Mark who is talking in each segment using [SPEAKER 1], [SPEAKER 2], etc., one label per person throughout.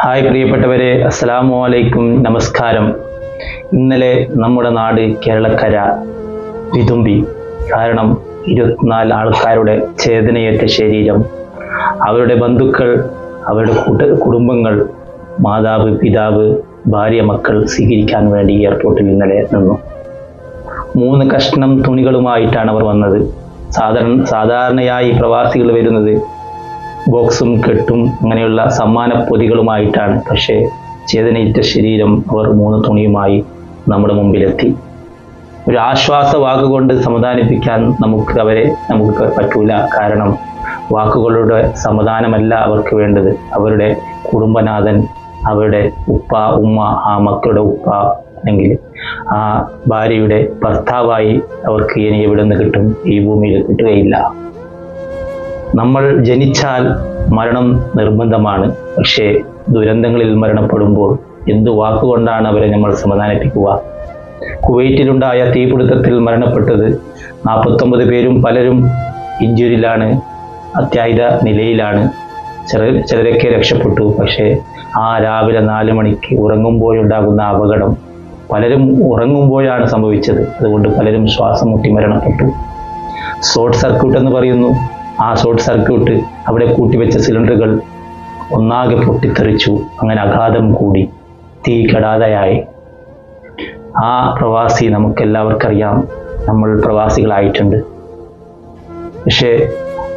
[SPEAKER 1] Hi പ്രിയപ്പെട്ടവരെ അസ്സലാമു അലൈക്കും. നമസ്കാരം. ഇന്നലെ നമ്മുടെ നാട് കേരളക്കര വിതുമ്പി. കാരണം ഇരുപത്തിനാല് ആൾക്കാരുടെ ചേതനയേറ്റ ശരീരം അവരുടെ ബന്ധുക്കൾ അവരുടെ കൂട്ട കുടുംബങ്ങൾ മാതാവ് പിതാവ് ഭാര്യ മക്കൾ സ്വീകരിക്കാൻ വേണ്ടി എയർപോർട്ടിൽ ഇന്നലെ നിന്നു. മൂന്ന് കഷ്ണം തുണികളുമായിട്ടാണ് അവർ വന്നത്. സാധാരണ സാധാരണയായി പ്രവാസികൾ വരുന്നത് ബോക്സും കെട്ടും അങ്ങനെയുള്ള സമ്മാന പൊതികളുമായിട്ടാണ് പക്ഷേ ചേതനയിറ്റ ശരീരം അവർ മൂന്ന് തുണിയുമായി നമ്മുടെ മുമ്പിലെത്തി. ഒരു ആശ്വാസ വാക്കുകൊണ്ട് സമാധാനിപ്പിക്കാൻ നമുക്ക് അവരെ നമുക്ക് പറ്റൂല. കാരണം വാക്കുകളുടെ സമാധാനമല്ല അവർക്ക് വേണ്ടത്. അവരുടെ കുടുംബനാഥൻ അവരുടെ ഉപ്പ ഉമ്മ ആ മക്കളുടെ ഉപ്പ അല്ലെങ്കിൽ ആ ഭാര്യയുടെ ഭർത്താവായി അവർക്ക് ഇനി എവിടെ നിന്ന് കിട്ടും? ഈ ഭൂമിയിൽ കിട്ടുകയില്ല. നമ്മൾ ജനിച്ചാൽ മരണം നിർബന്ധമാണ്. പക്ഷേ ദുരന്തങ്ങളിൽ മരണപ്പെടുമ്പോൾ എന്തു വാക്കുകൊണ്ടാണ് അവരെ നമ്മൾ സമാധാനിപ്പിക്കുക? കുവൈറ്റിലുണ്ടായ തീപിടുത്തത്തിൽ മരണപ്പെട്ടത് നാൽപ്പത്തൊമ്പത് പേരും പലരും ഇഞ്ചുരിലാണ് അത്യാഹിത നിലയിലാണ്. ചില ചിലരൊക്കെ രക്ഷപ്പെട്ടു. പക്ഷേ ആ രാവിലെ നാല് മണിക്ക് ഉറങ്ങുമ്പോഴുണ്ടാകുന്ന അപകടം പലരും ഉറങ്ങുമ്പോഴാണ് സംഭവിച്ചത്. അതുകൊണ്ട് പലരും ശ്വാസം മുട്ടി മരണപ്പെട്ടു. ഷോർട്ട് സർക്യൂട്ട് എന്ന് പറയുന്നു. ആ ഷോർട്ട് സർക്യൂട്ട് അവിടെ കൂട്ടിവെച്ച സിലിണ്ടറുകൾ ഒന്നാകെ പൊട്ടിത്തെറിച്ചു. അങ്ങനെ അഗാധം കൂടി തീ കെടാതെയായി. ആ പ്രവാസി നമുക്കെല്ലാവർക്കറിയാം നമ്മൾ പ്രവാസികളായിട്ടുണ്ട്. പക്ഷേ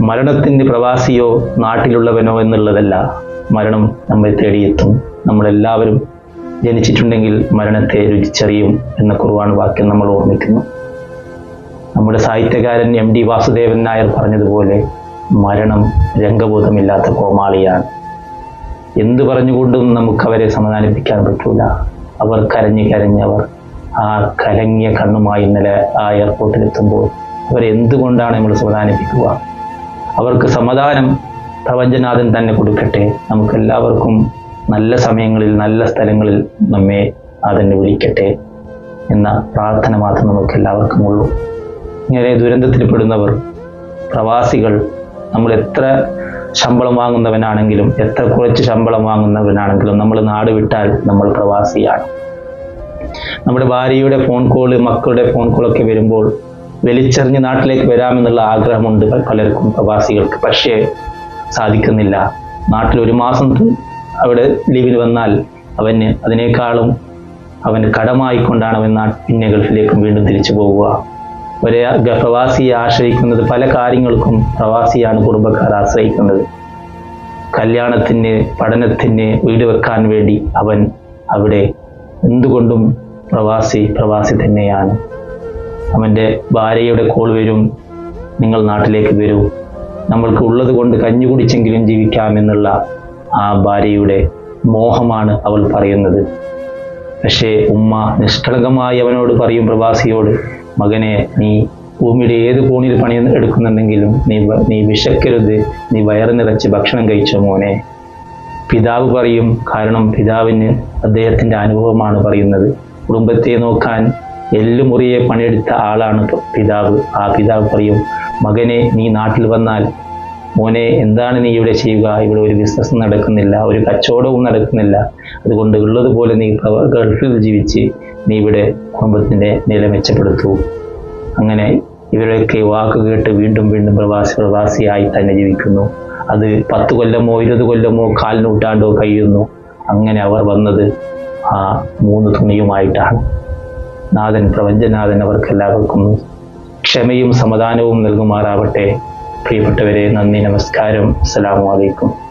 [SPEAKER 1] മരണത്തിന് പ്രവാസിയോ നാട്ടിലുള്ളവനോ എന്നുള്ളതല്ല മരണം നമ്മെ തേടിയെത്തും. നമ്മളെല്ലാവരും ജനിച്ചിട്ടുണ്ടെങ്കിൽ മരണത്തെ രുചിച്ചറിയും എന്ന കുറവാണ് വാക്യം നമ്മൾ ഓർമ്മിക്കുന്നു. നമ്മുടെ സാഹിത്യകാരൻ എം ഡി വാസുദേവൻ നായർ പറഞ്ഞതുപോലെ മരണം രംഗബോധമില്ലാത്ത കോമാളിയാണ്. എന്തു പറഞ്ഞുകൊണ്ടും നമുക്ക് അവരെ സമാധാനിപ്പിക്കാൻ പറ്റൂല. അവർ കരഞ്ഞു കരഞ്ഞവർ ആ കലങ്ങിയ കണ്ണുമായി ഇന്നലെ ആ എയർപോർട്ടിൽ എത്തുമ്പോൾ അവരെ എന്തുകൊണ്ടാണ് നമ്മൾ സമാധാനിപ്പിക്കുക? അവർക്ക് സമാധാനം പ്രപഞ്ചനാഥൻ തന്നെ കൊടുക്കട്ടെ. നമുക്ക് എല്ലാവർക്കും നല്ല സമയങ്ങളിൽ നല്ല സ്ഥലങ്ങളിൽ നമ്മെ അതിനെ വിളിക്കട്ടെ എന്ന പ്രാർത്ഥന മാത്രം നമുക്ക് എല്ലാവർക്കും ഉള്ളൂ ഇങ്ങനെ ദുരന്തത്തിൽപ്പെടുന്നവർ പ്രവാസികൾ നമ്മൾ എത്ര ശമ്പളം വാങ്ങുന്നവനാണെങ്കിലും എത്ര കുറച്ച് ശമ്പളം വാങ്ങുന്നവനാണെങ്കിലും നമ്മൾ നാട് വിട്ടാൽ നമ്മൾ പ്രവാസിയാണ്. നമ്മുടെ ഭാര്യയുടെ ഫോൺ കോൾ മക്കളുടെ ഫോൺ കോളൊക്കെ വരുമ്പോൾ വലിച്ചെറിഞ്ഞ് നാട്ടിലേക്ക് വരാമെന്നുള്ള ആഗ്രഹമുണ്ട് പലർക്കും പ്രവാസികൾക്ക്. പക്ഷേ സാധിക്കുന്നില്ല. നാട്ടിൽ ഒരു മാസം അവിടെ ലീവിൽ വന്നാൽ അവന് അതിനേക്കാളും അവന് കടമായിക്കൊണ്ടാണ് അവൻ നാട്ടിന്റെ ഗൾഫിലേക്ക് വീണ്ടും തിരിച്ചു പോവുക. ഒരു പ്രവാസിയെ ആശ്രയിക്കുന്നത് പല കാര്യങ്ങൾക്കും പ്രവാസിയാണ് കുടുംബക്കാർ ആശ്രയിക്കുന്നത്. കല്യാണത്തിന് പഠനത്തിന് വീട് വെക്കാൻ വേണ്ടി അവൻ അവിടെ എന്തുകൊണ്ടും പ്രവാസി പ്രവാസി തന്നെയാണ്. അവന്റെ ഭാര്യയുടെ കോൾ വരും നിങ്ങൾ നാട്ടിലേക്ക് വരൂ. നമ്മൾക്ക് ഉള്ളത് കൊണ്ട് കഞ്ഞി കുടിച്ചെങ്കിലും ജീവിക്കാമെന്നുള്ള ആ ഭാര്യയുടെ മോഹമാണ് അവൾ പറയുന്നത്. പക്ഷേ ഉമ്മ നിഷ്കളങ്കമായി അവനോട് പറയും പ്രവാസിയോട് മകനെ നീ ഭൂമിയുടെ ഏത് കോണിൽ പണി എടുക്കുന്നുണ്ടെങ്കിലും നീ നീ വിശക്കരുത്. നീ വയറ് നിറച്ച് ഭക്ഷണം കഴിച്ച മോനെ. പിതാവ് പറയും കാരണം പിതാവിന് അദ്ദേഹത്തിന്റെ അനുഭവമാണ് പറയുന്നത്. കുടുംബത്തെ നോക്കാൻ എല്ലുമുറിയെ പണിയെടുത്ത ആളാണ് പിതാവ്. ആ പിതാവ് പറയും മകനെ നീ നാട്ടിൽ വന്നാൽ മോനെ എന്താണ് നീ ഇവിടെ ചെയ്യുക? ഇവിടെ ഒരു ബിസിനസ് നടക്കുന്നില്ല ഒരു കച്ചവടവും നടക്കുന്നില്ല. അതുകൊണ്ട് ഉള്ളതുപോലെ നീ ഗൾഫിൽ ജീവിച്ച് നീ ഇവിടെ കുടുംബത്തിന്റെ നില മെച്ചപ്പെടുത്തൂ. അങ്ങനെ ഇവരൊക്കെ വാക്ക് കേട്ട് വീണ്ടും വീണ്ടും പ്രവാസി പ്രവാസിയായി തന്നെ ജീവിക്കുന്നു. അത് പത്ത് കൊല്ലമോ ഇരുപത് കൊല്ലമോ കാൽ നൂറ്റാണ്ടോ കഴിയുന്നു. അങ്ങനെ അവർ വന്നത് ആ മൂന്ന് തുണിയുമായിട്ടാണ്. നാഥൻ പ്രപഞ്ചനാഥൻ അവർക്കെല്ലാവർക്കും ക്ഷമയും സമാധാനവും നൽകുമാറാവട്ടെ. പ്രിയപ്പെട്ടവരെ നന്ദി നമസ്കാരം. അസ്സലാമു അലൈക്കും.